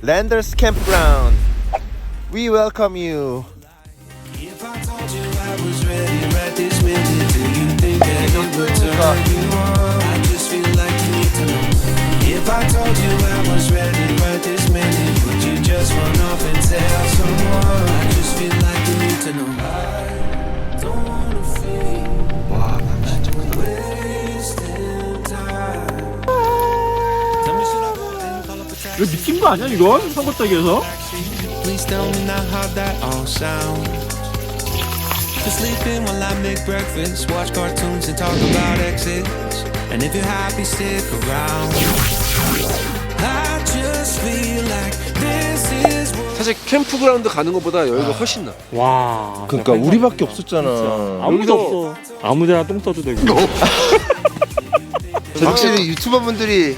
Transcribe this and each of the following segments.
Landers Campground. We welcome you. If I told you I was ready right this minute, would you just run off and tell someone? I just feel like you need to know. I don't wanna feel. 이거 미친 거 아니야 이건? 선거짜기에서? Please tell me now how that all sounds. Just sleeping while I make breakfast, watch cartoons and talk about exits. And if you're happy, stick around. I just feel like this is what 사실 캠프그라운드 가는 것보다 여기가 훨씬 나. 와. 그러니까 우리밖에 없었잖아. 아무도 없어. 아무데나 똥 써도 되고. 확실히 유튜버 분들이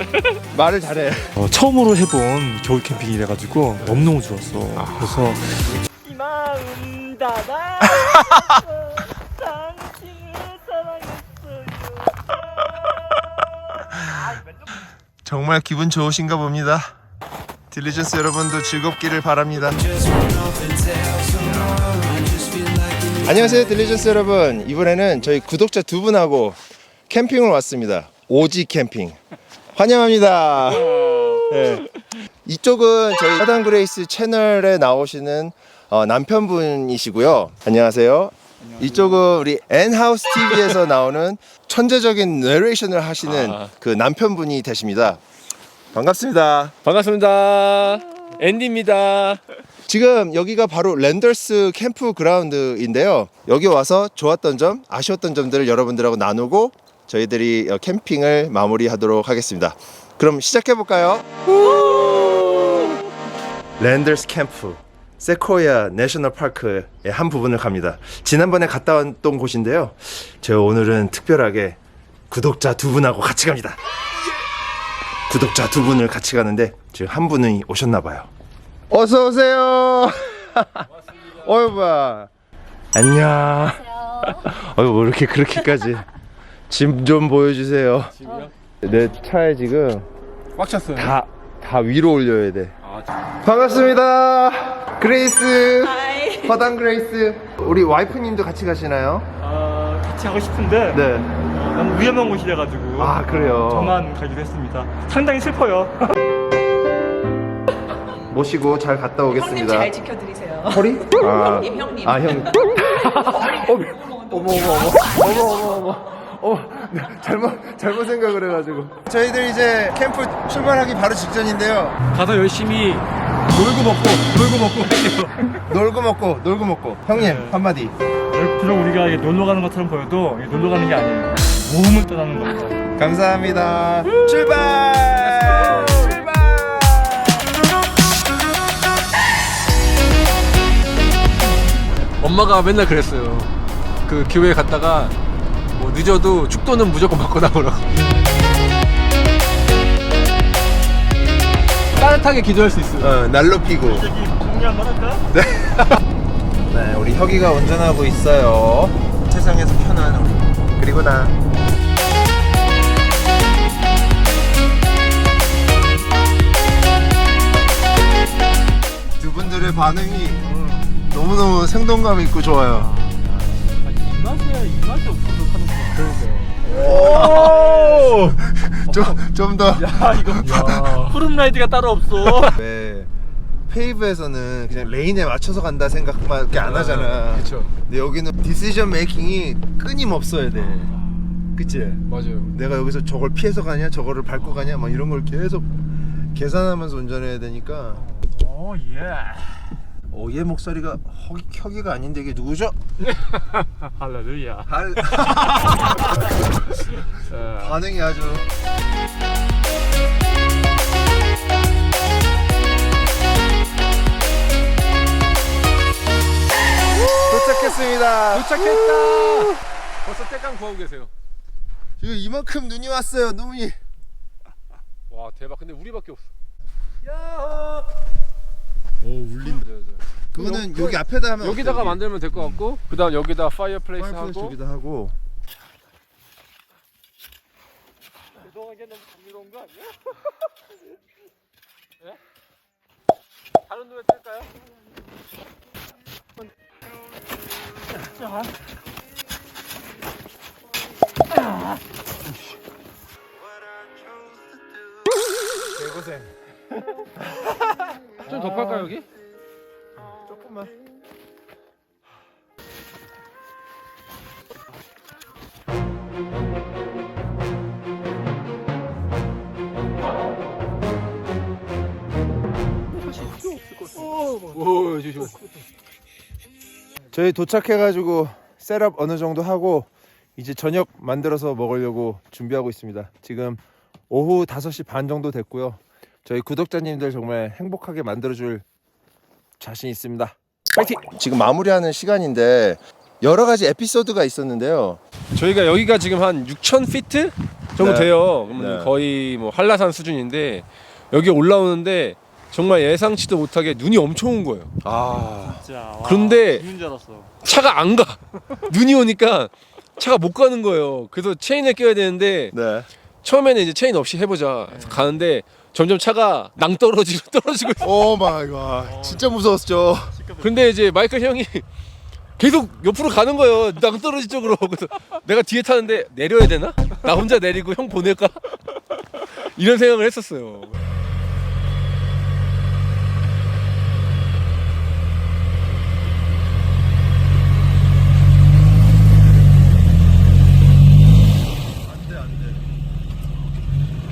말을 잘해. 어, 처음으로 해본 겨울 캠핑이래 가지고 너무너무 좋았어. 그래서 이 마음 닫아 당신을 사랑했어요 정말 기분 좋으신가 봅니다. 딜리전스 여러분도 즐겁기를 바랍니다. 안녕하세요, 딜리전스 여러분. 이번에는 저희 구독자 두 분하고 캠핑을 왔습니다. 오지 캠핑 환영합니다. 네. 이쪽은 저희 허단 그레이스 채널에 나오시는 어, 남편분이시고요. 안녕하세요. 이쪽은 우리 엔하우스 TV에서 나오는 천재적인 내레이션을 하시는 그 남편분이 되십니다. 반갑습니다. 반갑습니다. 앤디입니다. 지금 여기가 바로 랜더스 캠프 그라운드인데요. 여기 와서 좋았던 점, 아쉬웠던 점들을 여러분들하고 나누고 저희들이 어, 캠핑을 마무리하도록 하겠습니다. 그럼 시작해 볼까요? 랜더스 캠프 세코야 내셔널 파크의 한 부분을 갑니다. 지난번에 갔다 왔던 곳인데요. 제가 오늘은 특별하게 구독자 두 분하고 같이 갑니다. 구독자 두 분을 같이 가는데 지금 한 분이 오셨나 봐요. 어서 오세요. 어유 봐. 안녕. 어유 뭐 이렇게 그렇게까지 짐 좀 보여주세요. 내 차에 지금 꽉 찼어요. 다 다 위로 올려야 돼. 반갑습니다. 그레이스. 허당 그레이스. 우리 와이프님도 같이 가시나요? 아, 같이 하고 싶은데 네. 너무 위험한 곳이라 가지고 아 그래요. 저만 가기로 했습니다. 상당히 슬퍼요. 모시고 잘 갔다 형님 오겠습니다. 잘 지켜드리세요. 허리? 아, 형님, 형님. 아 형. 어머 어머 어머 어머 어머 어머. 어, 잘못 잘못 생각을 해가지고 저희들 이제 캠프 출발하기 바로 직전인데요. 가서 열심히 놀고 먹고 놀고 먹고 할게요. 놀고 먹고 놀고 먹고 형님 한마디. 비록 우리가 이게 놀러 가는 것처럼 보여도 이게 놀러 가는 게 아니에요. 모험을 떠나는 겁니다. 감사합니다. 출발. 출발. 엄마가 맨날 그랬어요. 그 교회 갔다가 뭐 늦어도 축도는 무조건 받고 나오라고. 따뜻하게 기도할 수 있어요. 어, 날로 피고. 저기 정리 한번 할까? 네, 우리 혁이가 운전하고 있어요. 세상에서 편한 우리. 그리고 나. 두 분들의 반응이 너무너무 생동감 있고 좋아요. 아, 이 맛에 이 맛이 없어서. 오! 좀, 좀 더. 아 이거 푸른 라이드가 따로 없어. 네. 페이브에서는 그냥 레인에 맞춰서 간다 생각밖에 안 하잖아. 그쵸. 근데 여기는 디시전 메이킹이 끊임없어야 돼. 그치? 맞아요. 내가 여기서 저걸 피해서 가냐, 저거를 밟고 가냐, 막 이런 걸 계속 계산하면서 운전해야 되니까. 오 예. 어, 얘 목소리가 허기, 혁이가 아닌데 이게 누구죠? 할렐루야. 할... 반응이 아주. 도착했습니다. 도착했다. 벌써 때깡 구하고 계세요. 지금 이만큼 눈이 왔어요. 눈이. 와 대박. 근데 우리밖에 없어. 오 울린다. 그거는 여기 앞에다 하면 여기다가 어때, 여기? 만들면 될 것 같고 그다음 여기다 파이어플레이스 파이어플레이스 하고 여기다 하고. 죄송하게 너무 감미로운 거 아니야? 다른 노래 틀까요? 개고생. 조금만. 오. 저희 도착해가지고 셋업 어느 정도 하고 이제 저녁 만들어서 먹으려고 준비하고 있습니다. 지금 오후 5시 반 정도 됐고요. 저희 구독자님들 정말 행복하게 만들어줄 자신 있습니다. 파이팅! 지금 마무리하는 시간인데 여러 가지 에피소드가 있었는데요. 저희가 여기가 지금 한6,000 피트 정도 네. 돼요. 그러면 네. 거의 뭐 한라산 수준인데 여기 올라오는데 정말 예상치도 못하게 눈이 엄청 온 거예요. 아, 진짜. 와, 그런데- 죽는 줄 알았어. 차가 안 가. 눈이 오니까 차가 못 가는 거예요. 그래서 체인을 껴야 되는데 네. 처음에는 이제 체인 없이 해보자 해서 가는데 점점 차가 낭떨어지고 떨어지고. 오 마이 갓. 진짜 무서웠죠. 근데 이제 마이클 형이 계속 옆으로 가는 거예요. 낭떨어지 쪽으로. 그래서 내가 뒤에 타는데 내려야 되나? 나 혼자 내리고 형 보낼까? 이런 생각을 했었어요.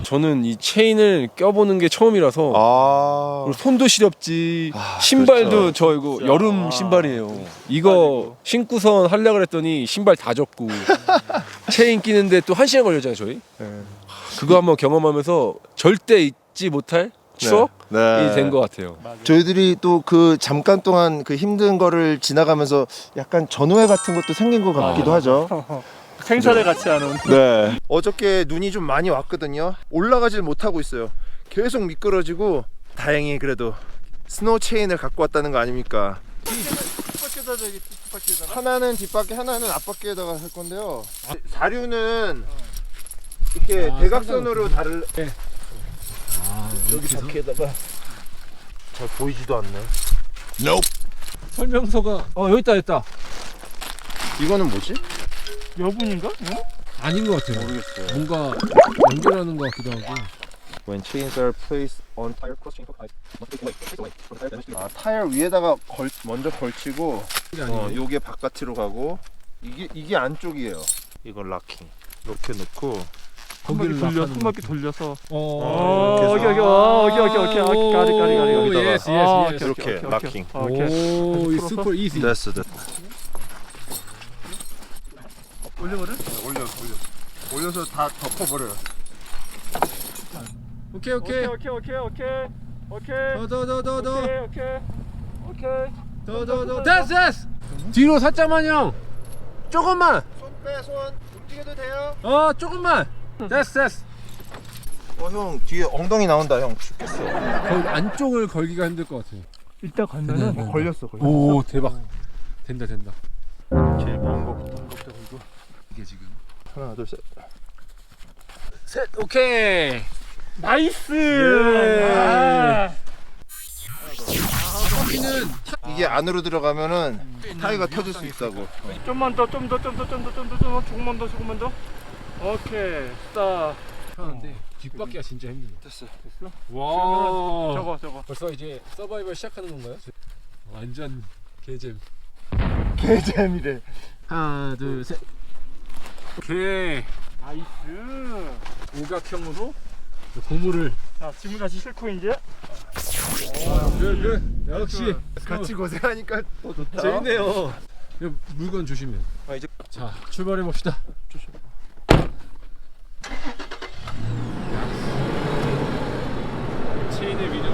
저는 이 체인을 껴보는 게 처음이라서 아. 그리고 손도 시렵지 아, 신발도 그렇죠. 저 이거 여름 아, 신발이에요 이거 신고선 하려고 그랬더니 신발 다 젖고 체인 끼는데 또 한 시간 걸렸잖아요 저희 네. 그거 한번 경험하면서 절대 잊지 못할 추억이 네. 된 것 같아요 저희들이 또 그 잠깐 동안 그 힘든 거를 지나가면서 약간 전후회 같은 것도 생긴 것 같기도 하죠. 생사를 같이 하는. 네. 어저께 눈이 좀 많이 왔거든요. 올라가질 못하고 있어요. 계속 미끄러지고 다행히 그래도 스노우 체인을 갖고 왔다는 거 아닙니까? 하나는 뒷바퀴, 하나는 앞바퀴에다가 할 건데요. 사류는 이렇게 아, 대각선으로 다를. 네. 여기 바퀴에다가 잘 보이지도 않네. 설명서가 어 여기 있다 여기 있다 이거는 뭐지? 여분인가? 응? 아닌 것 같아요 모르겠어요. 뭔가 연결하는 것 같기도 하고 When chains are placed on tire crossing 아 타이어 위에다가 걸, 먼저 걸치고 어, 요게 바깥으로 가고 이게 이게 안쪽이에요. 이걸 락킹 이렇게 놓고 거기를 돌려, 한 바퀴 돌려서. 어, 어, 이렇게 어, 오케이, 오케이, 오케이, 오케이, 가리, 가리, 가리, 오, 여기다가. 예스, 예스, 아, 예스. 이렇게 락킹. 오케이. 아. 오이 풀어서? 슈퍼 이지 됐어 됐어. 올려버려? 올려 올려 올려서 다 덮어버려요. 오케이 오케이, 오케이 오케이, 오케이, 오케이. 오케이. 더 더 더 더 더 오케이, 오케이. 오케이. 더 더 더 됐어 됐어 뒤로 살짝만 형 조금만 손 빼 손 움직여도 돼요? 어 조금만 됐어 됐어 어형 뒤에 엉덩이 나온다 형 죽겠어. 거기 안쪽을 걸기가 힘들 것 같아요 이따 가면은 네, 네, 네. 걸렸어, 걸렸어. 오 대박 된다 된다 제일 먼 거부터. 이게 지금 하나 둘 셋. 셋 오케이 나이스! 예. 아, 커피는 이게 안으로 들어가면은 타이가 터질 수 있다고. 좀만 더, 좀 더, 좀 더, 좀 더, 좀 더, 좀 더, 조금만 더, 조금만 더. 오케이, 스타. 하는데 뒷바퀴가 진짜 힘들어 됐어. 됐어? 와 저거, 저거. 벌써 이제 서바이벌 시작하는 건가요? 완전 개잼 개재미래. 하나 둘셋 오케이. 나이스. 오각형으로? 고무를. 자, 지금 다시 싣고 이제. 그, 그, 역시. 같이 고생하니까 더 좋다. 재밌네요. 이거 물건 조심해. 아, 이제 자 출발해 봅시다. 체인의 위력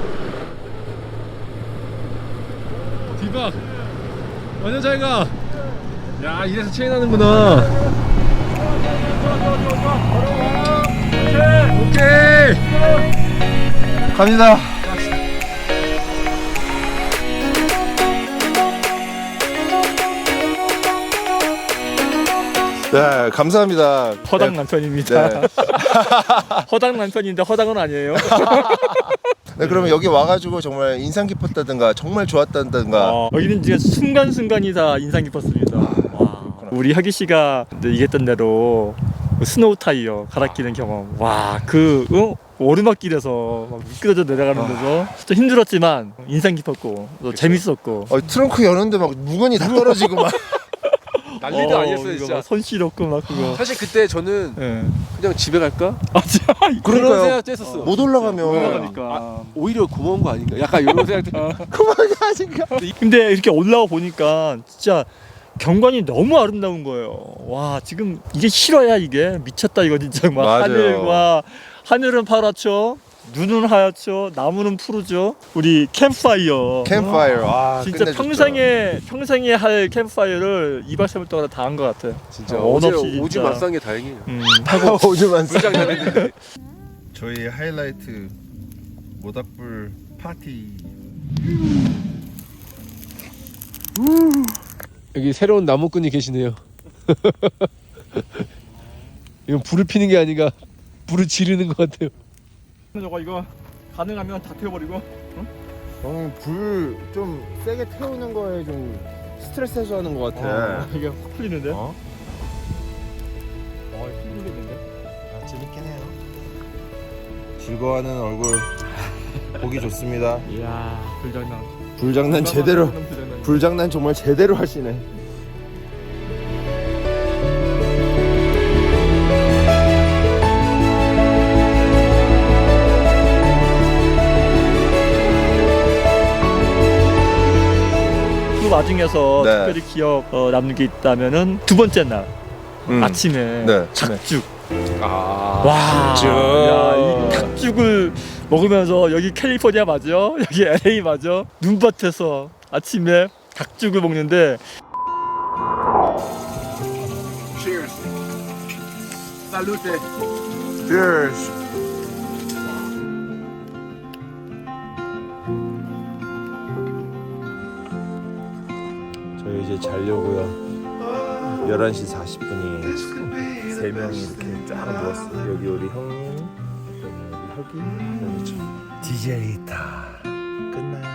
디박. 완전 잘가. 야 이래서 체인 하는구나 오케이 갑니다. 네, 감사합니다. 허당 네, 남편입니다. 네. 허당 남편인데 허당은 아니에요. 네, 그러면 여기 와가지고 정말 인상 깊었다든가 정말 좋았다든가 어, 여기는 진짜 순간순간이 다 인상 깊었습니다. 와, 우리 혁이 씨가 얘기했던 대로 그 스노우 타이어 갈아 끼는 경험. 와, 그 어? 오르막길에서 막 미끄러져 내려가는 데서 진짜 힘들었지만 인상 깊었고 또 재밌었고. 어, 트렁크 여는데 막 무건이 다 떨어지고 막 난리도 어, 아니었어요 이거 진짜. 막 없고 막 그거. 사실 그때 저는 예. 그냥 집에 갈까? 아, 진짜 그런 그러니까요. 생각도 했었어. 못 올라가면 올라가니까. 오히려 고마운 거 아닌가? 약간 이런 생각도. 근데 이렇게 올라와 보니까 진짜 경관이 너무 아름다운 거예요. 와 지금 이게 실화야 이게 미쳤다 이거 진짜 막 맞아요. 하늘과 하늘은 파랗죠, 눈은 하얗죠, 나무는 푸르죠. 우리 캠파이어. 캠파이어 아 진짜 끝내줬죠. 평생에 평생에 할 캠파이어를 2박 3일 동안 다 한 것 같아요. 진짜 어, 어제 언없이 오지 진짜. 말싼 게 다행이에요. 음, 오즈만 불장 잘했는데. 저희 하이라이트 모닥불 파티 여기 새로운 나무꾼이 계시네요. 이건 불을 피는 게 아니라 불을 지르는 것 같아요. 저거 이거 가능하면 다 태워버리고. 저는 불 좀 세게 태우는 거에 좀 스트레스 해소하는 것 어, 이게 확 풀리는데. 어? 어, 힘들겠는데. 아, 재밌긴 해요 즐거워하는 얼굴 보기 좋습니다 이야 불장난. 불장난 제대로 불장난. 불장난 정말 제대로 하시네 그 와중에서 네. 특별히 기억 어, 남는 게 있다면은 두 번째 날 음. 아침에 네. 닭죽. 아, 와, 닭죽. 야, 이 닭죽을 먹으면서 여기 캘리포니아 맞아? 여기 LA 맞아? 눈밭에서 아침에 닭죽을 먹는데 Cheers. 저희 이제 자려고요. 11시 40분이에요. 세 명이 이렇게 쫙 누웠어요. 여기 우리 형님 여기 우리 혁이 여기 저 DJ 다 끝나요